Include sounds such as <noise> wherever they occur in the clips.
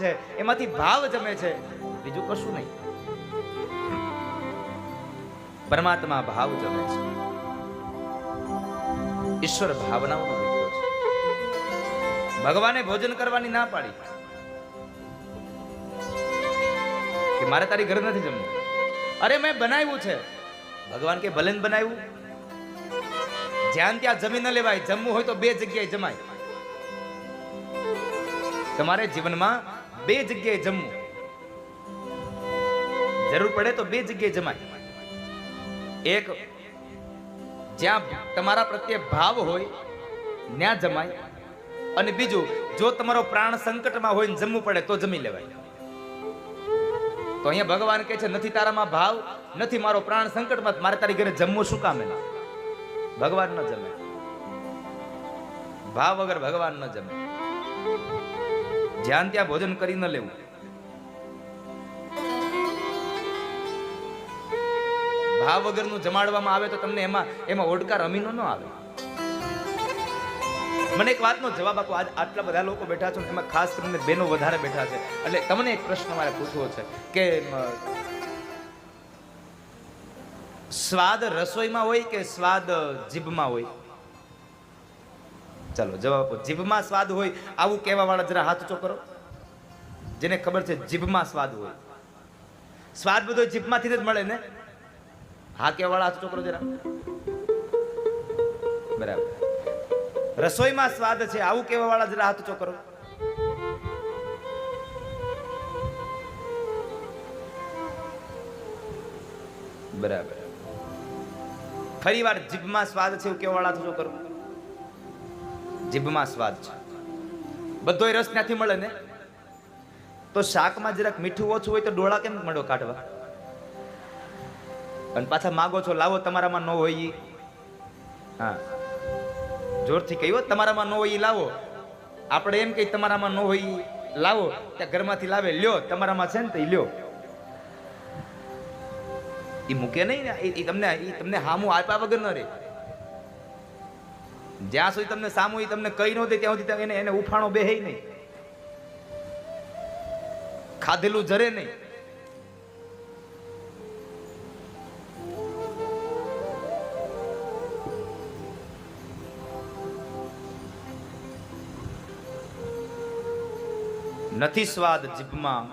છે. એમાંથી ભાવ જમે છે. બીજું કશું નહીં. પરમાત્મા ભાવ જમે છે. ઈશ્વર ભાવનાઓનો ભગવાને ભોજન કરવાની ના પાડી. કે મારે તારી ઘરે નથી જમવું? અરે મેં બનાવ્યું છે. ભગવાન કે ભલે બનાવ્યું. જ્યાં ત્યાં જમી ન લેવાય, જમવું હોય તો બે જગ્યાએ જમાય. તમારે જીવનમાં બે જગ્યાએ જમવું. જરૂર પડે તો બે જગ્યાએ જમાય. એક, જ્યાં તમારા પ્રત્યે ભાવ હોય, ત્યાં જમાય. અને બીજું, જો તમારો પ્રાણ સંકટમાં હોય ને જમવું પડે તો જમી લેવાય. તો અહીંયા ભગવાન કહે છે, નથી તારામાં ભાવ, નથી મારો પ્રાણ સંકટમાં, મારે તારી ઘરે જમવું શું કામ એના? ભગવાન ન જમે. ભાવ વગર ભગવાન ન જમે. જ્યાં ત્યાં ભોજન કરી ન લેવું. ભાવ વગરનું જમાડવામાં આવે તો તમને એમાં એમાં ઓડકાર અમીનો ન આવે. મને એક વાતનો જવાબ આપો, આજ આટલા બધા લોકો બેઠા છો એમાં ખાસ કરીને બેનો વધારે બેઠા છે. એટલે તમને એક પ્રશ્ન મારે પૂછવો છે કે સ્વાદ રસોઈમાં હોય કે સ્વાદ જીભમાં હોય? ચાલો, જવાબ આપો. જીભમાં સ્વાદ હોય, આવું કહેવા વાળા જરા હાથ ઊંચો કરો. જેને ખબર છે જીભમાં સ્વાદ હોય. સ્વાદ બધો જીભમાંથી જ મળે ને? હા કહેવા વાળા હાથ ઊંચો જરા. બરાબર. રસોઈમાં સ્વાદ છે, આવું કહેવા વાળા જરા હાથ ઊંચો કરો. બરાબર. ફરી વાર જીભમાં સ્વાદ છે, એવું કહેવા વાળા હાથ ઊંચો કરો. જીભમાં સ્વાદ છે. બધોય રસ ત્યાંથી મળે ને? તો શાકમાં જરાક મીઠું ઓછું હોય તો ડોળા કેમ મળો કાઢવા? અને પાછા માગો છો, લાવો તમારામાં ન હોય એ હા. જોરથી કહ્યું તમારામાં ન હોય એ લાવો. આપણે એમ કહી તમારામાં ન હોય લાવો. ત્યાં ઘરમાંથી લાવે. લ્યો, તમારામાં છે ને તો લ્યો. એ મૂકે નહીં ને? ઈ તમને એ તમને હામું આપ્યા વગર ન રે જ્યાં સુધી તમને સામું તમને કહી નહોતી ત્યાં સુધી એને એને ઉફાણો બેહે નહીં. ખાધેલું જરે નહીં. નથી સ્વાદ જીભમાં,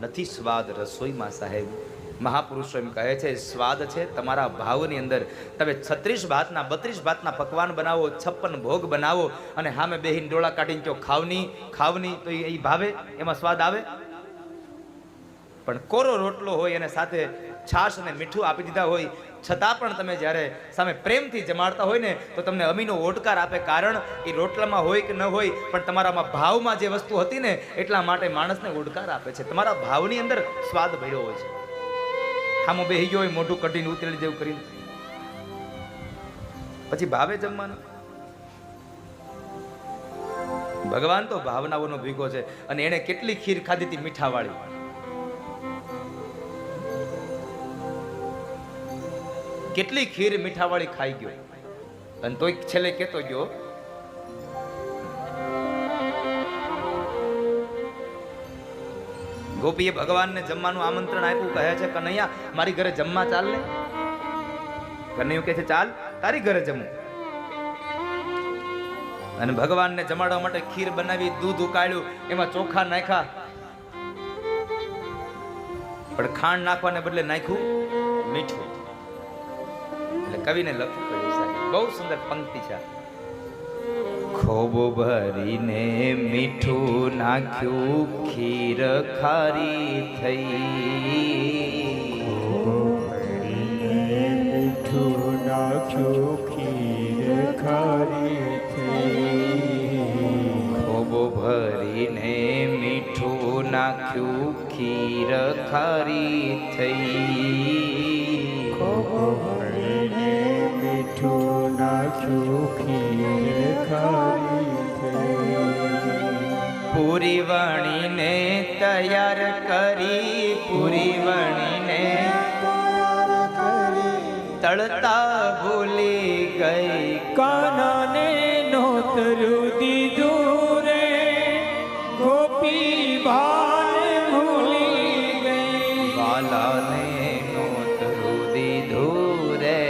નથી સ્વાદ રસોઈમાં સાહેબ. મહાપુરુષો એમ કહે છે, સ્વાદ છે તમારા ભાવની અંદર. તમે છત્રીસ ભાતના, બત્રીસ ભાતના પકવાન બનાવો, છપ્પન ભોગ બનાવો અને સામે બેહીને ડોળા કાઢીને કહો, ખાવની ખાવની. તો એ ભાવે? એમાં સ્વાદ આવે? પણ કોરો રોટલો હોય અને સાથે છાશ અને મીઠું આપી દીધા હોય, છતાં પણ તમે જ્યારે સામે પ્રેમથી જમાડતા હોય ને, તો તમને અમીનો ઓટકાર આપે કારણ એ રોટલામાં હોય કે ન હોય, પણ તમારામાં ભાવમાં જે વસ્તુ હતી ને, એટલા માટે માણસને ઓડકાર આપે છે. તમારા ભાવની અંદર સ્વાદ ભર્યો હોય છે. આમાં બેહી ગયો હોય, મોઢું કઢીને ઉતરેલી જેવું કરીને. પછી ભાવે જમવાનું? ભગવાન તો ભાવનાઓનો ભીગો છે અને એણે કેટલી ખીર ખાધી હતી મીઠાવાળી. કેટલી ખીર મીઠાવાળી ખાઈ ગયો? અને તોય છેલ્લે કેતો ગયો ગોપીએ ભગવાનને જમવાનું આમંત્રણ આપ્યું, કહે છે, કનૈયા, મારી ઘરે જમવા ચાલ ને. કનૈયું કહે છે, ચાલ, તારી ઘરે જમું. અને ભગવાનને જમાડવા માટે ખીર બનાવી, દૂધ ઉકાળ્યું, એમાં ચોખા નાખ્યા. પણ ખાંડ નાખવાને બદલે નાખ્યું મીઠું. એટલે કવિને લખ્યું બહુ સુંદર પંક્તિ છે. ખૂબ ભરીને મીઠું નાખ્યું, ખીર ખારી થઈ. મીઠું નાખ્યું ખીર ખારી થઈ ખોબ ભરીને મીઠું નાખ્યું, ખીર ખારી થઈ. તળતા ભૂલી ગઈ. કાનાને નોતરું દીધું રે ગોપી ભાલ ભૂલી ગઈ. વાલાને નોતરું દીધું રે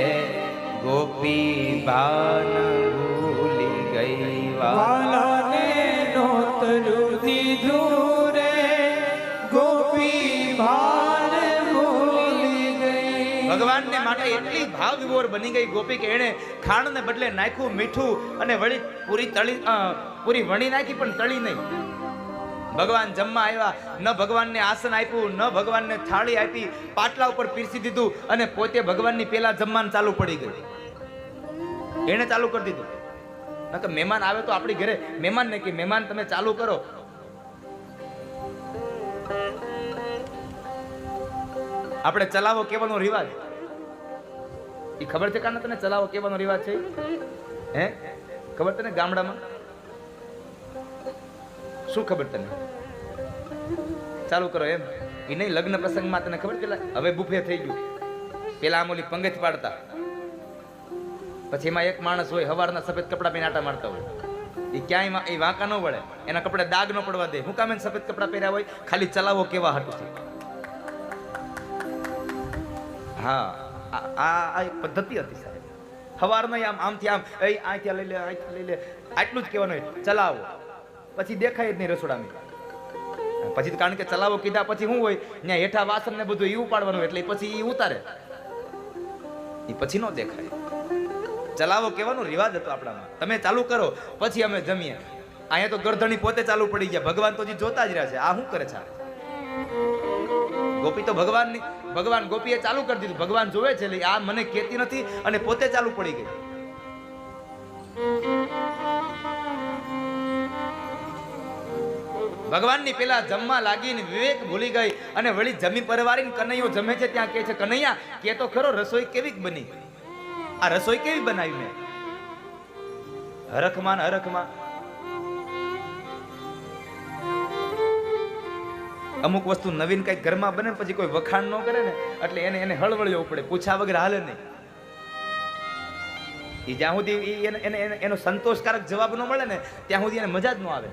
ગોપી ભાન ભૂલી ગઈ. વાલાને નોતરું દીધું રે ગોપી ભાન ભગવાનને માટે એટલી ભાવ વિભોર બની ગઈ ગોપી કે એણે ખાંડને બદલે નાખ્યું મીઠું અને વળી પૂરી તળી પૂરી વણી નાખી, પણ તળી નહીં. ભગવાન જમવા આવ્યા. ન ભગવાનને આસન આપ્યું, ન ભગવાનને થાળી આપી, પાટલા ઉપર પીરસી દીધું અને પોતે ભગવાનની પેલા જમવાનું ચાલુ પડી ગયું. એણે ચાલુ કરી દીધું. નકર મહેમાન આવે તો આપણી ઘરે મહેમાન ને કે, મહેમાન, તમે ચાલુ કરો. આપણે ચલાવો કેવાનો રિવાજ? એ ખબર છે કાને તને ચલાવો કેવાનો રિવાજ છે? હે? ખબર તને ગામડામાં? શું ખબર તને? ચાલુ કરો એમ. એ નહીં, લગ્ન પ્રસંગમાં તને ખબર પેલા? હવે બુફે થઈ ગયું. પેલા આમ ઓલી પંગજ પાડતા. પછી એમાં એક માણસ હોય, હવારના સફેદ કપડાં પહેરી આટા મારતા હોય. એ ક્યાંય એ વાંકા ન વળે. એના કપડે દાગ ન પડવા દે. હું કામ સફેદ કપડાં પહેર્યા હોય? ખાલી ચલાવો કેવા હાટુથી. હા, આ આ એક પદ્ધતિ હતી સાહેબ. હવારમાં આમ, આમથી આમ, એ આથી લઈ લે આથી લઈ લે. આટલું જ કહેવાનું ચલાવો. પછી દેખાય જ નહીં રસોડામાં. પછી કારણ કે ચલાવો કીધા પછી શું હોય? ત્યાં હેઠા વાસણ ને બધું એ ઉપાડવાનું એટલે પછી એ ઉતારે. એ પછી ન દેખાય. ચલાવો કહેવાનો રિવાજ હતો આપણામાં. તમે ચાલુ કરો, પછી અમે જમીએ. અહીંયા તો ગરધણી પોતે ચાલુ પડી ગયા. ભગવાન તો જોતા જ રહ્યા છે. આ શું કરે છે ગોપી તો ભગવાનની ભગવાન ગોપીએ ચાલુ કરી દીધું. ભગવાન જોવે છે આ મને કહેતી નથી અને પોતે ચાલુ પડી ગઈ. ભગવાનની પેલા જમવા લાગીને વિવેક ભૂલી ગઈ અને વળી જમી પરવારીને કનૈયો જમે છે, ત્યાં કે છે, કનૈયા, કે તો ખરો રસોઈ કેવી બની? આ રસોઈ કેવી બનાવી મેં? હરખમાં હરખમાં અમુક વસ્તુ નવીન કંઈક ઘરમાં બને પછી કોઈ વખાણ ન કરે ને, એટલે એને એને હળવળ્યો પડે, પૂછા વગર હાલે નહીં. એ જ્યાં સુધી એને- એને સંતોષકારક જવાબ ન મળે ને, ત્યાં સુધી એને મજા જ ન આવે.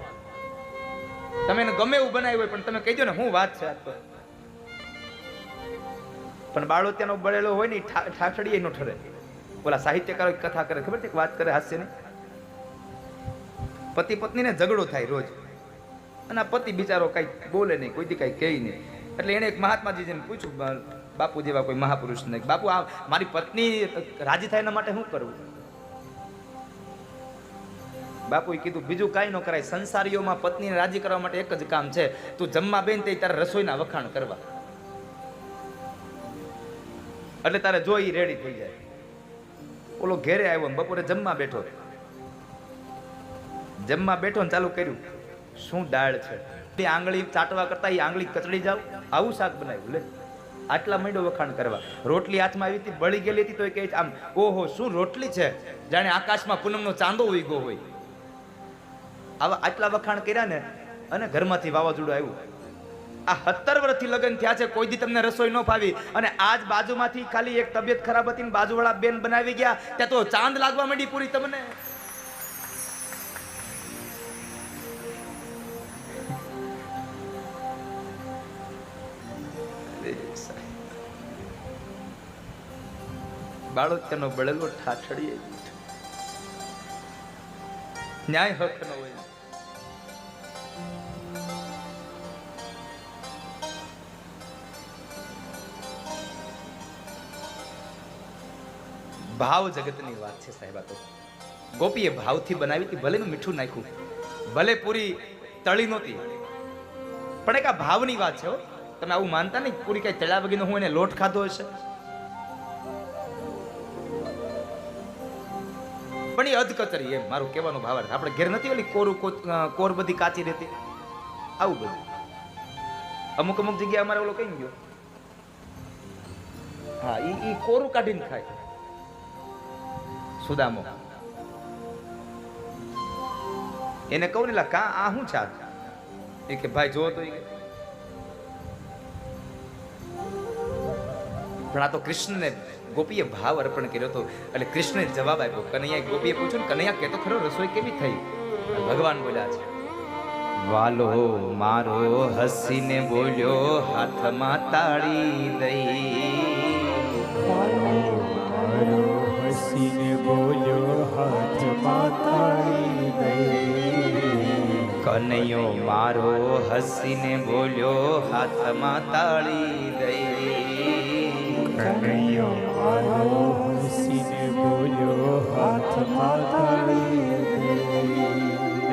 તમે એને ગમે એવું બનાવ્યું હોય, પણ તમે કહી દો ને, હું વાત છે આ તો. પણ બાળો ત્યાંનો બળેલો હોય ને ઠાઠડી એનો ઠરે. ઓલા સાહિત્યકારો કથા કરે ખબર છે વાત કરે હાસ્ય પતિ પત્નીને ઝઘડો થાય રોજ. અને પતિ બિચારો કાંઈ બોલે નહીં કોઈથી કંઈ કહે નહીં. એટલે એણે એક મહાત્માજીને પૂછ્યું બાપુ જેવા કોઈ મહાપુરુષને બાપુ, આ મારી પત્ની રાજી થાય એના માટે શું કરવું? બાપુએ કીધું, બીજું કાંઈ ન કરાય, સંસારીઓમાં પત્નીને રાજી કરવા માટે એક જ કામ છે. તું જમવા બેન તે તારે રસોઈના વખાણ કરવા. એટલે તારે જોઈ રેડી થઈ જાય. ઓલો ઘેરે આવ્યો બપોરે જમવા બેઠો. જમવા બેઠો ને ચાલુ કર્યું. શું દાળ છે? તે આંગળી ચાટવા કરતા એ આંગળી કચડી જાવ, આવું શાક બનાવ્યું, લે. આટલા માંડ્યો વખાણ કરવા. રોટલી હાથમાં આવી હતી, બળી ગયેલી હતી તો એ કહે આમ, ઓહો, શું રોટલી છે? જાણે આકાશમાં પૂનમનો ચાંદો ઉગ્યો હોય. આવા આટલા વખાણ કર્યા ને, અને ઘરમાંથી વાવાઝોડું આવ્યું. આ સત્તર વર્ષથી લગ્ન થયા છે, કોઈ દી તમને રસોઈ ન ફાવી. અને આજ બાજુમાંથી ખાલી એક તબિયત ખરાબ હતી બાજુવાળા બેન બનાવી ગયા, ત્યાં તો ચાંદ લાગવા માંડી પૂરી તમને. બાળો તેનો બળેલો ઠાઠડીએ ન્યાય હક નો ભાવ જગતની વાત છે સાહેબ આ તો. ગોપીએ ભાવથી બનાવી હતી ભલે મીઠું નાખ્યું. ભલે પૂરી તળી નહોતી. પણ એક આ ભાવની વાત છે તમે આવું માનતા નહીં પૂરી કઈ તળ્યા વગીનો હું એને લોટ ખાધો હશે? પણ એ અધકચરી એમ, મારું કહેવાનો ભાવ આપણે ઘેર નથી ઓલી કોરું કોર બધી કાચી રહેતી? આવું બધું. અમુક અમુક જગ્યાએ અમારે ઓલો કઈ ગયો? હા, ઈ ઈ કોરું કાઢીને ખાય. સુદામો. એને કહું ને કા, આ શું છે? એ કે, ભાઈ જો તો પણ આ તો કૃષ્ણને ગોપીએ ભાવ અર્પણ કર્યો હતો. એટલે કૃષ્ણએ જવાબ આપ્યો, કનૈયા, ગોપીએ પૂછ્યું કનૈયા, કે તો ખરો રસોઈ કેવી થઈ? ભગવાન બોલ્યા છે, વાલો મારો હસીને બોલ્યો હાથમાં તાળી દઈ હસીને બોલ્યો, હાથમાં તાળી દઈ. કનૈયો મારો હસીને બોલ્યો, હાથમાં તાળી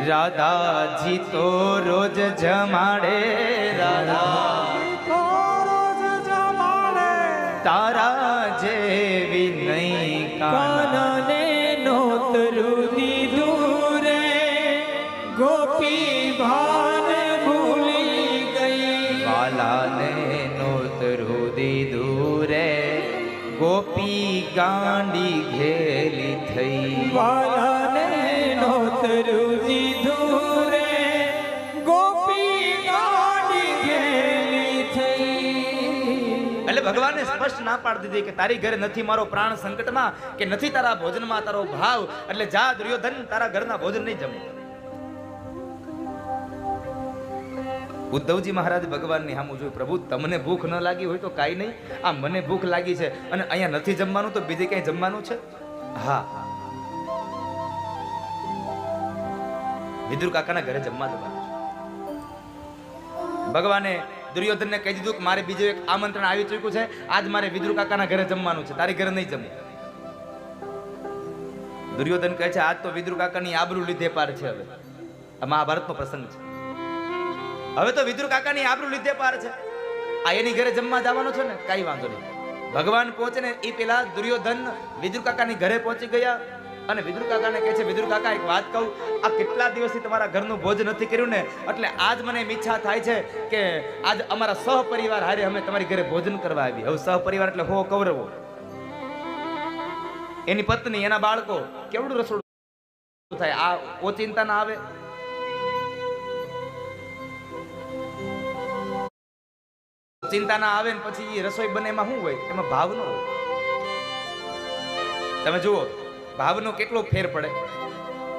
રાધાજી તો રોજ જમાડે રાધા તારા જેવી નહીં કાના થઈ વાલાને નોતરું દીધું ગોપી ગાડી ગેલી થઈ. એટલે ભગવાને સ્પષ્ટ ના પાડી દીધી કે તારી ઘરે નથી મારો પ્રાણ સંકટમાં, કે નથી તારા ભોજનમાં તારો ભાવ, એટલે જા દુર્યોધન તારા ઘરના ભોજન નહીં જમું. ઉદ્ધવજી મહારાજ ભગવાનની સામું જોયું, પ્રભુ, તમને ભૂખ ન લાગી હોય તો કાંઈ નહીં. આ મને ભૂખ લાગી છે અને અહીંયા નથી જમવાનું તો બીજે ક્યાંય જમવાનું છે? હા. વિદુર કાકાના ઘરે જમવા છે. ભગવાને દુર્યોધનને કહી દીધું કે મારે બીજું એક આમંત્રણ આવી ચૂક્યું છે. આજ મારે વિદુર કાકાના ઘરે જમવાનું છે. તારી ઘરે નહીં જમવું દુર્યોધન કહે છે, આજ તો વિદુર કાકાની આબરૂ લીધે પાર છે હવે. આ મહાભારતનો પ્રસંગ છે. હવે તો વિદુર કાકાની આબરૂ લીધે પાર છે. આ એની ઘરે જમવા જવાનો છે ને? કાંઈ વાંધો નહીં. ભગવાન પહોંચે ને એ પેલા દુર્યોધન વિદુર કાકાની ઘરે પહોંચી ગયા. અને વિદુર કાકાને કહે છે, વિદુર કાકા, એક વાત કહું, આ કેટલા દિવસથી તમારા ઘરનું ભોજ નથી કર્યું ને? એટલે આજ મને એમ ઈચ્છા થાય છે કે આજ અમારા સહપરિવાર હારે અમે તમારી ઘરે ભોજન કરવા આવી હવે સહપરિવાર એટલે હો કૌરવો. એની પત્ની, એના બાળકો, કેવડું રસોડું થાય? આ ઓચિંતા ના આવે? ચિંતા ના આવે ને પછી રસોઈ બને એમાં શું હોય? એમાં ભાવ ન હોય. તમે જુઓ ભાવનો કેટલો ફેર પડે?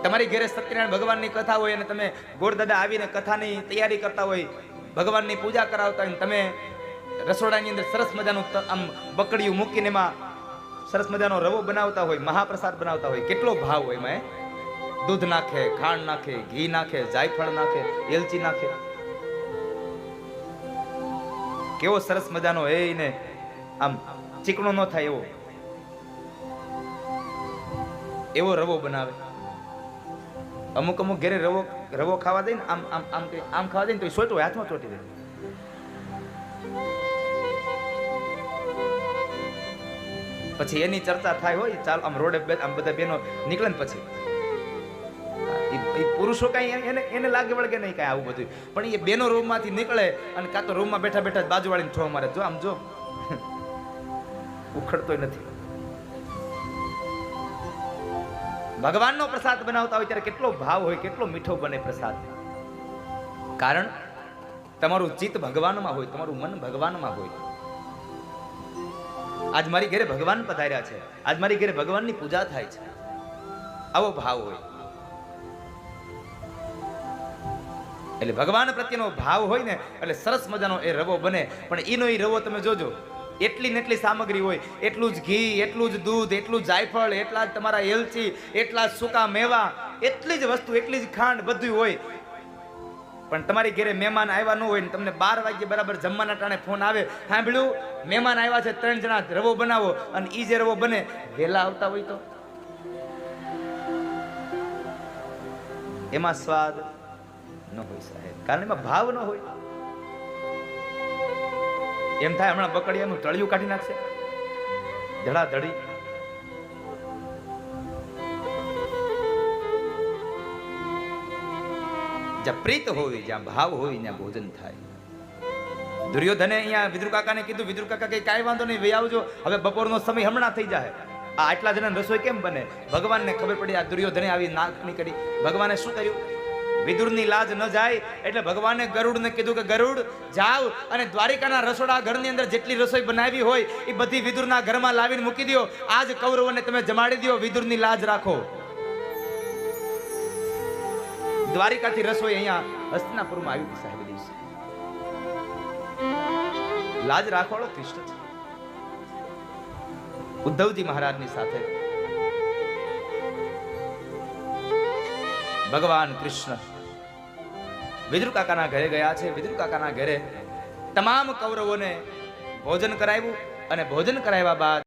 તમારી ઘરે સત્યનારાયણ ભગવાનની કથા હોય અને તમે ગોરદાદા આવીને કથાની તૈયારી કરતા હોય, ભગવાનની પૂજા કરાવતા હોય તમે રસોડાની અંદર સરસ મજાનું આમ બકડીયું મૂકીને એમાં સરસ મજાનો રવો બનાવતા હોય, મહાપ્રસાદ બનાવતા હોય, કેટલો ભાવ હોય એમાં દૂધ નાખે, ખાંડ નાખે, ઘી નાખે, જાયફળ નાખે, એલચી નાખે. કેવો સરસ મજાનો એ ને આમ ચીકણો ન થાય એવો. એવો રવો બનાવે. અમુક અમુક ઘરે રવો રવો ખાવા દે ને આમ આમ આમ આમ ખાવા દે ને તો એ સોટો હાથમાં ચોટી દે પછી એની ચર્ચા થાય હોય, ચાલ આમ રોડે બે, આમ બધા બેનો નીકળે ને પછી. ઈ પુરુષો કાંઈ એને એને લાગે વળગે નહીં કાંઈ આવું બધું પણ એ બેનો રૂમમાંથી નીકળે અને કાં તો રૂમમાં બેઠા બેઠા બાજુવાળીને છો મારે જો આમ જો. <laughs> ઉખડતોય નથી. ભગવાનનો પ્રસાદ બનાવતા હોય ત્યારે કેટલો ભાવ હોય, કેટલો મીઠો બને પ્રસાદ. કારણ તમારું ચિત્ત ભગવાનમાં હોય, તમારું મન ભગવાનમાં હોય. આજ મારી ઘરે ભગવાન પધાર્યા છે. આજ મારી ઘરે ભગવાનની પૂજા થાય છે. આવો ભાવ હોય. એટલે ભગવાન પ્રત્યેનો ભાવ હોય ને, એટલે સરસ મજાનો એ રવો બને. પણ એનો એ રવો તમે જોજો. એટલી ને એટલી સામગ્રી હોય, એટલું જ ઘી, એટલું જ દૂધ, એટલું જાયફળ, એટલા જ તમારા એલચી, એટલા જ સૂકા મેવા, એટલી જ વસ્તુ, એટલી જ ખાંડ બધું હોય. પણ તમારી ઘરે મહેમાન આવ્યા ન હોય ને તમને બાર વાગ્યે બરાબર જમવાના ટાણે ફોન આવે, સાંભળ્યું, મહેમાન આવ્યા છે, ત્રણ જણા, રવો બનાવો. અને ઈ જે રવો બને વહેલા આવતા હોય તો. એમાં સ્વાદ ન હોય સાહેબ. કારણ એમાં ભાવ ન હોય. એમ થાય હમણાં બકડિયાનું તળિયું કાઢી નાખશે. ધડા ધડી જ્યાં પ્રીત હોય, જ્યાં ભાવ હોય, ત્યાં ભોજન થાય. દુર્યોધને અહીંયા વિદુર કાકાને કીધું વિદુર કાકા, કઈ કાંઈ વાંધો નહીં, વહી આવજો. હવે બપોરનો સમય હમણાં થઈ જાય આ આટલા જણા રસોઈ કેમ બને? ભગવાનને ખબર પડી, આ દુર્યોધને આવી નાકની કરી ભગવાને શું કર્યું? વિદુરની લાજ ન જાય એટલે ભગવાને ગરુડને કીધું કે ગરુડ, જાવ અને દ્વારિકાના રસોડા ઘરની અંદર જેટલી રસોઈ બનાવી હોય એ બધી વિદુરના ઘરમાં લાવીને મૂકી દો આજ કૌરવોને તમે જમાડી દો વિદુરની લાજ રાખો. દ્વારિકાથી રસોઈ અહીંયા હસ્તિનાપુરમાં આવી સાહેબ દિવસે. લાજ રાખવાળો કૃષ્ણ છે. ઉદ્ધવજી મહારાજની સાથે ભગવાન કૃષ્ણ. વિદુર કાકાના ઘરે ગયા છે. વિદુર કાકાના ઘરે તમામ કૌરવોને ભોજન કરાવ્યું અને ભોજન કરાવ્યા બાદ